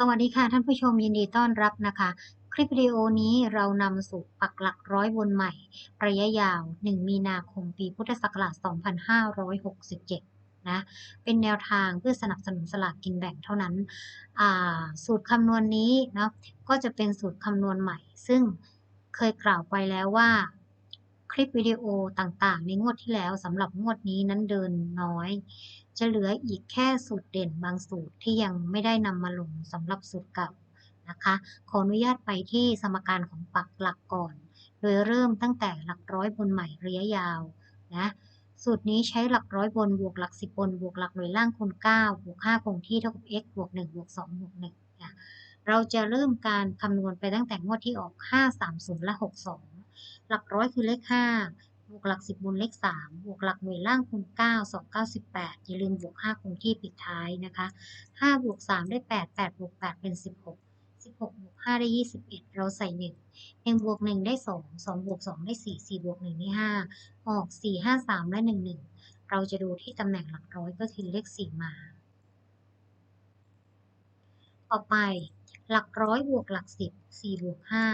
สวัสดีค่ะ ท่านผู้ชมยินดีต้อนรับนะคะ คลิปวิดีโอนี้เรานำสู่ปักหลักร้อยวนใหม่ ระยะยาว 1 มีนาคมปีพุทธศักราช 2567 นะ เป็นแนวทางเพื่อสนับสนุนสลากกินแบ่งเท่านั้น สูตรคำนวณนนี้เนาะก็จะเป็นสูตรคำนวณใหม่ ซึ่งเคยกล่าวไปแล้วว่า คลิปวิดีโอต่างๆ ในงวดที่แล้วสำหรับงวดนี้นั้นเดินน้อย จะเหลืออีกแค่สูตรเด่นบางสูตรที่ยังไม่ได้นำมาลงสำหรับสูตรเก่านะคะ ขออนุญาตไปที่สมการของปักหลักก่อน โดยเริ่มตั้งแต่หลักร้อยบนใหม่ระยะยาวนะสูตรนี้ใช้หลักร้อยบนบวกหลักสิบบนบวกหลักหน่วยล่างคูณ9บวก5คงที่เท่ากับ x บวก1บวก2บวก1นะเราจะเริ่มการคำนวณไปตั้งแต่งวดที่ออก 5 3 0 และ 62 หลักร้อยคือเลข 5 บวกหลักสิบบนเลขสามบวกหลักหน่วยล่างคูณเก้าสองเก้าสิบแปดอย่าลืมบวกห้าคงที่ปิดท้ายนะคะห้าบวกสามได้แปดแปดบวกแปดเป็นสิบหกสิบหกบวกห้าได้ยี่สิบเอ็ดเราใส่หนึ่งหนึ่งบวกหนึ่งได้สองสองบวกสองได้สี่สี่บวกหนึ่งได้ห้าออกสี่ห้าสามและหนึ่งหนึ่งเราจะดูที่ตำแหน่งหลักร้อยก็คือเลขสี่มา ต่อไปหลักร้อยบวกหลักสิบสี่บวกห้า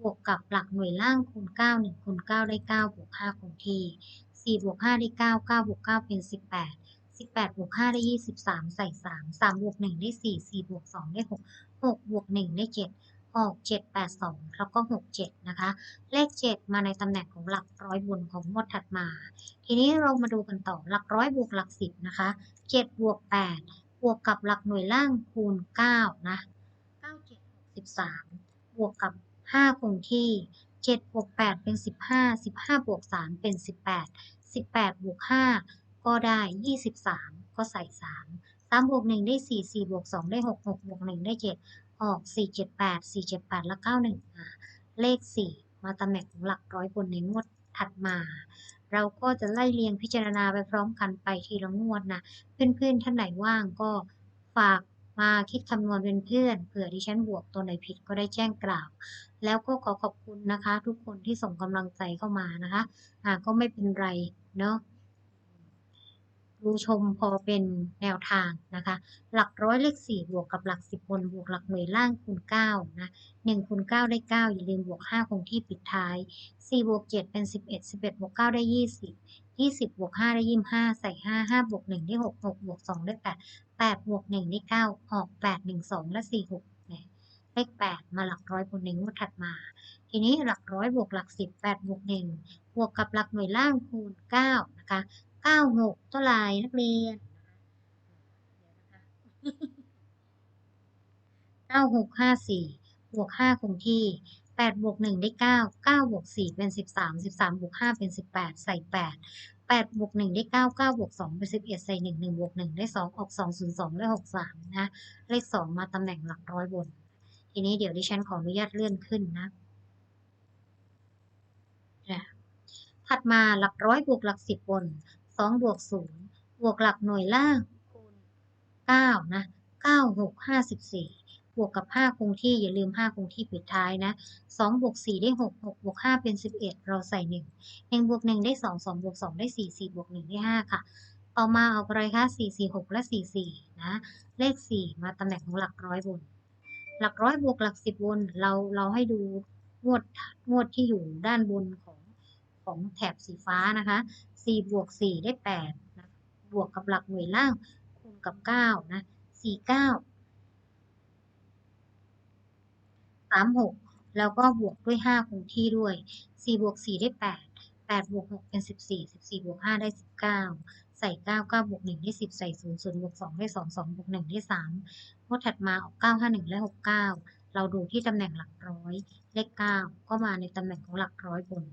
บวกกับหลักหน่วยล่างคูณ9 1คูณ9ได้9บวก5คงที่4บวก5ได้9 9บวก9เป็น 18 18บวก5ได้23 ใส่ 3 3บวก1ได้4 4บวก2ได้6 6บวก1ได้7ออก7 8 2 แล้วก็ 6 7 นะคะ เลข 7 มาในตำแหน่งของหลักร้อยบนของงวดถัดมา ทีนี้เรามาดูกันต่อหลักร้อยบวกหลัก 10 นะคะ 7 บวก 8 บวกกับหลักหน่วยล่างคูณ 9 นะ 9 7 13 บวกกับ ห้าคงที่เจ็ดบวกแปดเป็นสิบห้าสิบห้าบวกสามเป็นสิบแปดสิบแปดบวกห้าก็ได้ยี่สิบสามก็ใส่สามสามบวกหนึ่งได้สี่สี่บวกสองได้หกหกบวกหนึ่งได้เจ็ดออกสี่เจ็ดแปดสี่เจ็ดแปดแล้วเก้าหนึ่งเลขสี่มาตำแหน่งของหลักร้อยบนในงวดถัดมา เราก็จะไล่เรียงพิจารณาไปพร้อมกันไปทีละงวดนะ เพื่อนๆท่านไหนว่างก็ฝาก มาคิดคำนวณเป็นเพื่อนเผื่อที่ฉันบวกตัวไหนผิดก็ได้แจ้งกล่าว แล้วก็ขอขอบคุณนะคะ ทุกคนที่ส่งกำลังใจเข้ามานะคะอ่าก็ไม่เป็นไรเนาะ ดูชมพอเป็นแนวทางนะคะ หลักร้อยเลขสี่บวกกับหลักสิบบนบวกหลักหน่วยล่างคูณเก้านะหนึ่งคูณเก้าได้เก้าอย่าลืมบวกห้าคงที่ปิดท้ายสี่บวกเจ็ดเป็นสิบเอ็ดสิบเอ็ดบวกเก้าได้ยี่สิบยี่สิบบวกห้าได้ยี่ห้าใส่ห้าห้าบวกหนึ่งได้หกหกบวกสองได้แปดแปดบวกหนึ่งได้เก้าออกแปดหนึ่งสองและสี่หกเนี่ยเลขแปดมาหลักร้อยบนหนึ่งงวดถัดมา ทีนี้หลักร้อยบวกหลักสิบแปดบวกหนึ่งบวกกับหลักหน่วยล่างคูณเก้านะคะ เก้าหกเท่าไรนักเรียนเก้าหกห้าสี่บวกห้าคงที่แปดบวกหนึ่งได้เก้าเก้าบวกสี่เป็นสิบสามสิบสามบวกห้าเป็นสิบแปดใส่แปดแปดบวกหนึ่งได้เก้าเก้าบวกสองเป็นสิบเอ็ดใส่หนึ่งหนึ่งบวกหนึ่งได้สองออกสองศูนย์สองได้หกสามนะเลขสองมาตำแหน่งหลักร้อยบน ทีนี้เดี๋ยวดิฉันขออนุญาตเลื่อนขึ้นนะถัดมาหลักร้อยบวกหลักสิบบน สองบวกศูนย์บวกหลักหน่วยล่างคูณเก้านะเก้าหกห้าสิบสี่บวกกับ 5 คงที่อย่าลืม 5 คงที่ปิดท้ายนะ2บวก4ได้ 6 6บวก5เป็น 11 เราใส่ 1 1บวก1ได้ 2 2บวก2ได้ 4 4บวก1ได้ 5 ค่ะต่อมาเอาอะไรคะ4 4 6 และ 4 4 นะ เลข 4 มาตำแหน่งของหลักร้อยบน หลักร้อยบวกหลัก10บนเราเราให้ดูงวดงวดที่อยู่ด้านบนของของแถบสีฟ้านะคะ 4บวก4ได้8นะบวกกับหลักหน่วยล่างคูณกับ9นะ4 9สามหกแล้วก็บวกด้วยห้าคงที่ด้วยสี่บวกสี่ได้แปดแปดบวกหกเป็นสิบสี่สิบสี่บวกห้าได้สิบเก้าใส่เก้าเก้าบวกหนึ่งได้สิบใส่ศูนย์ศูนย์บวกสองได้สองสองบวกหนึ่งได้สามงวดถัดมาออกเก้าห้าหนึ่งและหกเก้าเราดูที่ตำแหน่งหลักร้อย เลขเก้าก็มาในตำแหน่งของหลักร้อยบน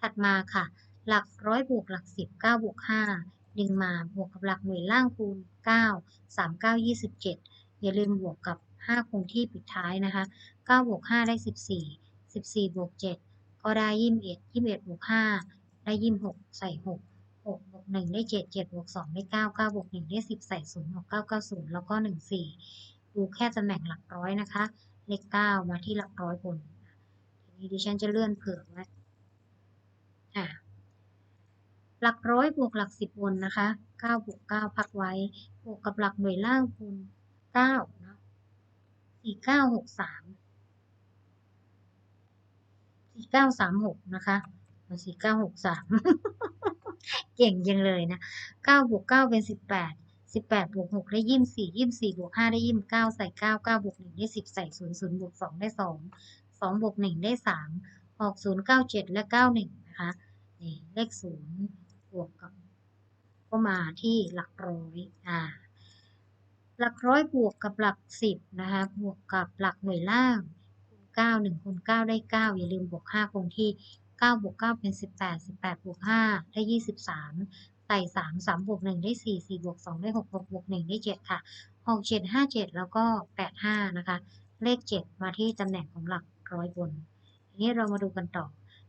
ถัดมาค่ะ หลักร้อยบวกหลักสิบเก้าบวกห้าดึงมาบวกกับหลักหน่วยล่างคูณเก้าสามเก้ายี่สิบเจ็ดอย่าลืมบวกกับห้าคงที่ปิดท้ายนะคะเก้าบวกห้าได้สิบสี่สิบสี่บวกเจ็ดก็ได้ยี่สิบเอ็ดยี่สิบเอ็ดบวกห้าได้ยี่สิบหกใส่หกหกบวกหนึ่งได้เจ็ดเจ็ดบวกสองได้เก้าเก้าบวกหนึ่งได้สิบใส่ศูนย์หกเก้าเก้าศูนย์แล้วก็หนึ่งสี่ดูแค่ตำแหน่งหลักร้อยนะคะ เลขเก้ามาที่หลักร้อยบนทีนี้ดิฉันจะเลื่อนเผื่อไว้อ่า หลักร้อยบวกหลักสิบบนนะคะเก้าบวกเก้าพักไว้บวกกับหลักหน่วยล่างคูณเก้านะสี่เก้าหกสามสี่เก้าสามหกนะคะสี่เก้าหกสามเก่งยังเลยนะเก้าบวกเก้าเป็นสิบแปดสิบแปดบวกหกได้ยี่สิบสี่ยี่สิบสี่บวกห้าได้ยี่สิบเก้าใส่เก้าเก้าบวกหนึ่งได้สิบใส่ศูนย์ศูนย์บวกสองได้สองสองบวกหนึ่งได้สามออกศูนย์เก้าเจ็ดและเก้าหนึ่งนะคะนี่เลขศูนย์ บวกกับ ก็มาที่หลักร้อยอ่าหลักร้อยบวกกับหลักสิบนะคะบวกกับหลักหน่วยล่างคูณเก้าหนึ่งคูณเก้าได้เก้าอย่าลืมบวกห้าคงที่เก้าบวกเก้าเป็นสิบแปดสิบแปดบวกห้าได้ยี่สิบสามใส่สามสามบวกหนึ่งได้สี่สี่บวกสองได้หกหกบวกหนึ่งได้เจ็ดค่ะหกเจ็ดห้าเจ็ดแล้วก็แปดห้านะคะ เลขเจ็ดมาที่ตำแหน่งของหลักร้อยบน ทีนี้เรามาดูกันต่อ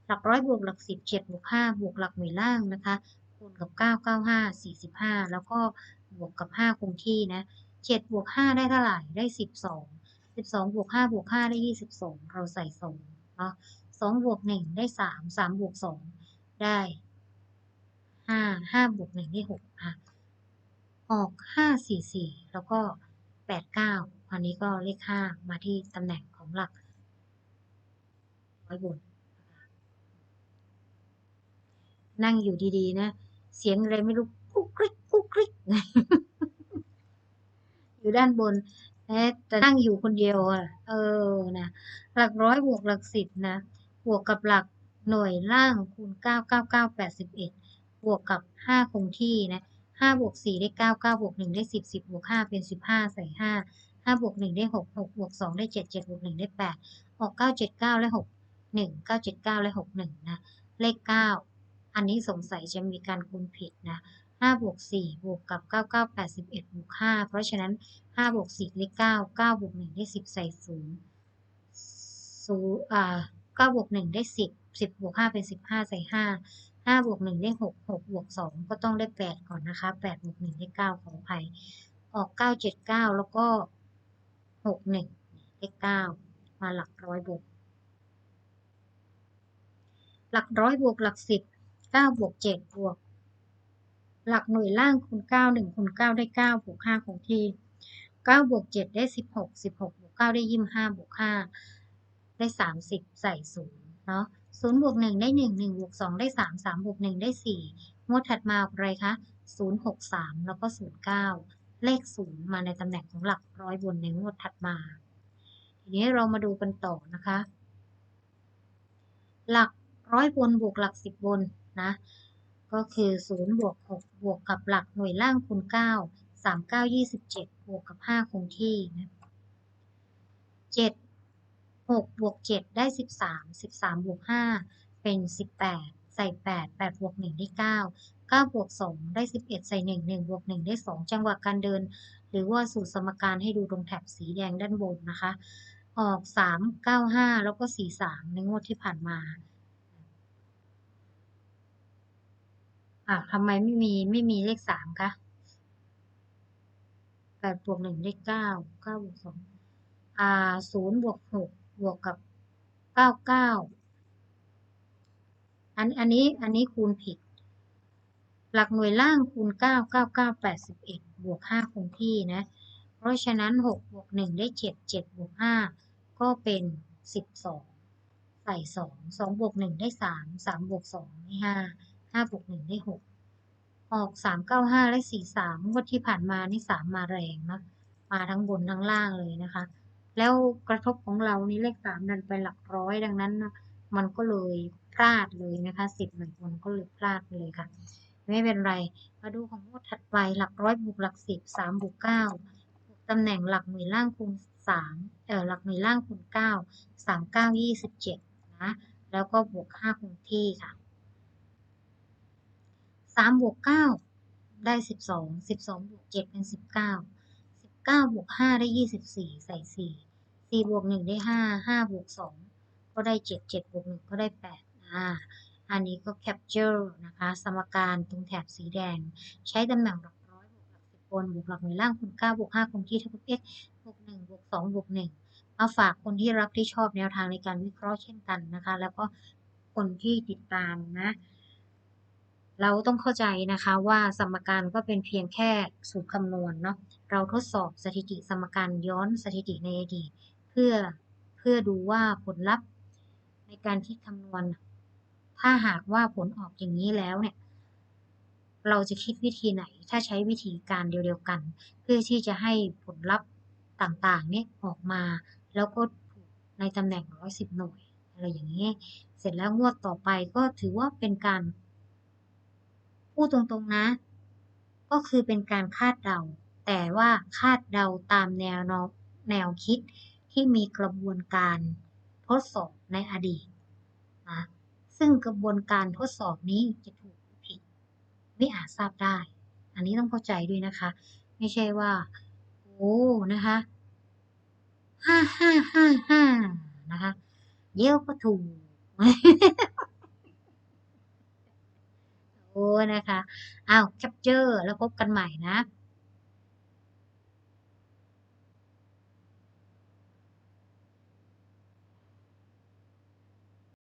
หลักร้อยบวกหลักสิบเจ็ดบวกห้าบวกหลักหน่วยล่างนะคะคูณกับเก้าเก้าห้าสี่สิบห้าแล้วก็บวกกับห้าคงที่นะเจ็ดบวกห้าได้เท่าไหร่ได้สิบสองสิบสองบวกห้าบวกห้าได้ยี่สิบสองเราใส่สองเนาะสองบวกหนึ่งได้สามสามบวกสองได้ห้าห้าบวกหนึ่งได้หกอะออกห้าสี่สี่แล้วก็แปดเก้าอันนี้ก็เลขห้ามาที่ตำแหน่งของหลักร้อยบน นั่งอยู่ดีๆ นะ เสียงอะไรไม่รู้กุ๊กกริ๊กกุ๊กกริ๊กอยู่ด้านบนนะแต่นั่งอยู่คนเดียวเออนะหลักร้อยบวกหลักสิบนะบวกกับหลักหน่วยล่างคูณเก้าเก้าเก้าแปดสิบเอ็ดบวกกับห้าคงที่นะห้าบวกสี่ได้เก้าเก้าบวกหนึ่งได้สิบสิบบวกห้าเป็นสิบห้าใส่ห้าห้าบวกหนึ่งได้หกหกบวกสองได้เจ็ดเจ็ดบวกหนึ่งได้แปดออกเก้าเจ็ดเก้าและหกหนึ่งเก้าเจ็ดเก้าและหกหนึ่งนะเลขเก้า อันนี้สงสัยจะมีการคูณผิดนะห้าบวกสี่บวกกับเก้าเก้าแปดสิบเอ็ดบวกห้าเพราะฉะนั้นห้าบวกสี่ได้เก้าเก้าบวกหนึ่งได้สิบใส่ศูนย์ศูนย์อ่าเก้าบวกหนึ่งได้สิบสิบบวกห้าเป็นสิบห้าใส่ห้าห้าบวกหนึ่งได้หกหกบวกสองก็ต้องได้แปดก่อนนะคะแปดบวกหนึ่งได้เก้าขออภัย ออกเก้าเจ็ดเก้าแล้วก็หกหนึ่งได้เก้ามาหลักร้อยบวก หลักร้อยบวกหลักสิบ เก้าบวกเจ็ดบวก หลักหน่วยล่างคูณเก้าหนึ่งคูณเก้าได้เก้าบวกห้าคงที่เก้าบวกเจ็ดได้สิบหกสิบหกบวกเก้าได้ยี่สิบห้าบวกห้าได้สามสิบใส่ศูนย์เนาะศูนย์บวกหนึ่งได้หนึ่งหนึ่งบวกสองได้สามสามบวกหนึ่งได้สี่งวดถัดมาอะไรคะศูนย์หกสามแล้วก็ศูนย์เก้าเลขศูนย์มาในตำแหน่งของหลักร้อยบนในงวดถัดมา ทีนี้เรามาดูกันต่อนะคะ หลักร้อยบนบวกหลักสิบบน นะ ก็คือศูนย์บวกหกบวกกับหลักหน่วยล่างคูณเก้าสามเก้ายี่สิบเจ็ดบวกกับห้าคงที่นะเจ็ดหกบวกเจ็ดได้สิบสามสิบสามบวกห้าเป็นสิบแปดใส่แปดแปดบวกหนึ่งได้เก้าเก้าบวกสองได้สิบเอ็ดใส่หนึ่งหนึ่งบวกหนึ่งได้สองจังหวะการเดิน หรือว่าสูตรสมการให้ดูตรงแถบสีแดงด้านบนนะคะ ออกสามเก้าห้าแล้วก็สี่สามในงวดที่ผ่านมา อะทำไมไม่มีไม่มีเลขสามคะแปดบวกหนึ่งได้เก้าเก้าบวกสองอ่าศูนย์บวกหกบวกกับเก้าเก้าอันอันนี้อันนี้คูณผิด หลักหน่วยล่างคูณเก้าเก้าเก้าแปดสิบเอ็ดบวกห้าคงที่นะ เพราะฉะนั้นหกบวกหนึ่งได้เจ็ดเจ็ดบวกห้าก็เป็นสิบสองใส่สองสองบวกหนึ่งได้สามสามบวกสองได้ห้า ห้าบวกหนึ่งได้หกออกสามเก้าห้าและสี่สามงวดที่ผ่านมานี่สามมาแรงนะมาทั้งบนทั้งล่างเลยนะคะ แล้วกระทบของเรานี่เลขสามดันไปหลักร้อยดังนั้นนะมันก็เลยพลาดเลยนะคะสิบหนึ่งคนก็เลยพลาดไปเลยค่ะ ไม่เป็นไร มาดูของงวดถัดไปหลักร้อยบวกหลักสิบสามบวกเก้าตำแหน่งหลักหน่วยล่างคูณสามเอ่อหลักหน่วยล่างคูณเก้าสามเก้ายี่สิบเจ็ดนะ แล้วก็บวกห้าคงที่ค่ะ สามบวกเก้าได้สิบสองสิบสองบวกเจ็ดเป็นสิบเก้าสิบเก้าบวกห้าได้ยี่สิบสี่ใส่สี่สี่บวกหนึ่งได้ห้าห้าบวกสองก็ได้เจ็ดเจ็ดบวกหนึ่งก็ได้แปดอ่าอันนี้ก็ capture นะคะ สมการตรงแถบสีแดง ใช้ตำแหน่งหลักร้อยบวกหลักสิบบนบวกหลักหน่วยล่างคูณเก้าบวกห้าคูณที่เท่ากับ x บวกหนึ่งบวกสองบวกหนึ่งมาฝากคนที่รักที่ชอบแนวทางในการวิเคราะห์เช่นกันนะคะ แล้วก็คนที่ติดตามนะ เราต้องเข้าใจนะคะว่าสมการก็เป็นเพียงแค่สูตรคำนวณเนาะเราทดสอบสถิติสมการย้อนสถิติในอดีตเพื่อเพื่อดูว่าผลลัพธ์ในการคิดคำนวณ ถ้าหากว่าผลออกอย่างนี้แล้วเนี่ยเราจะคิดวิธีไหน ถ้าใช้วิธีการเดียวกัน เพื่อที่จะให้ผลลัพธ์ต่างๆเนี่ยออกมา แล้วก็ในตำแหน่ง 110 หน่วยอะไรอย่างนี้ เสร็จแล้วงวดต่อไปก็ถือว่าเป็นการ พูดตรงๆนะ ก็คือเป็นการคาดเดา แต่ว่าคาดเดาตามแนวโนแนวคิดที่มีกระบวนการทดสอบในอดีตนะซึ่งกระบวนการทดสอบนี้จะถูกหรือผิด ไม่อาจทราบได้ อันนี้ต้องเข้าใจด้วยนะคะ ไม่ใช่ว่า โอ้นะคะห้าห้าห้าห้านะคะ เยี่ยวก็ถูก นะคะอ้าวแคปเจอร์แล้วพบกันใหม่นะ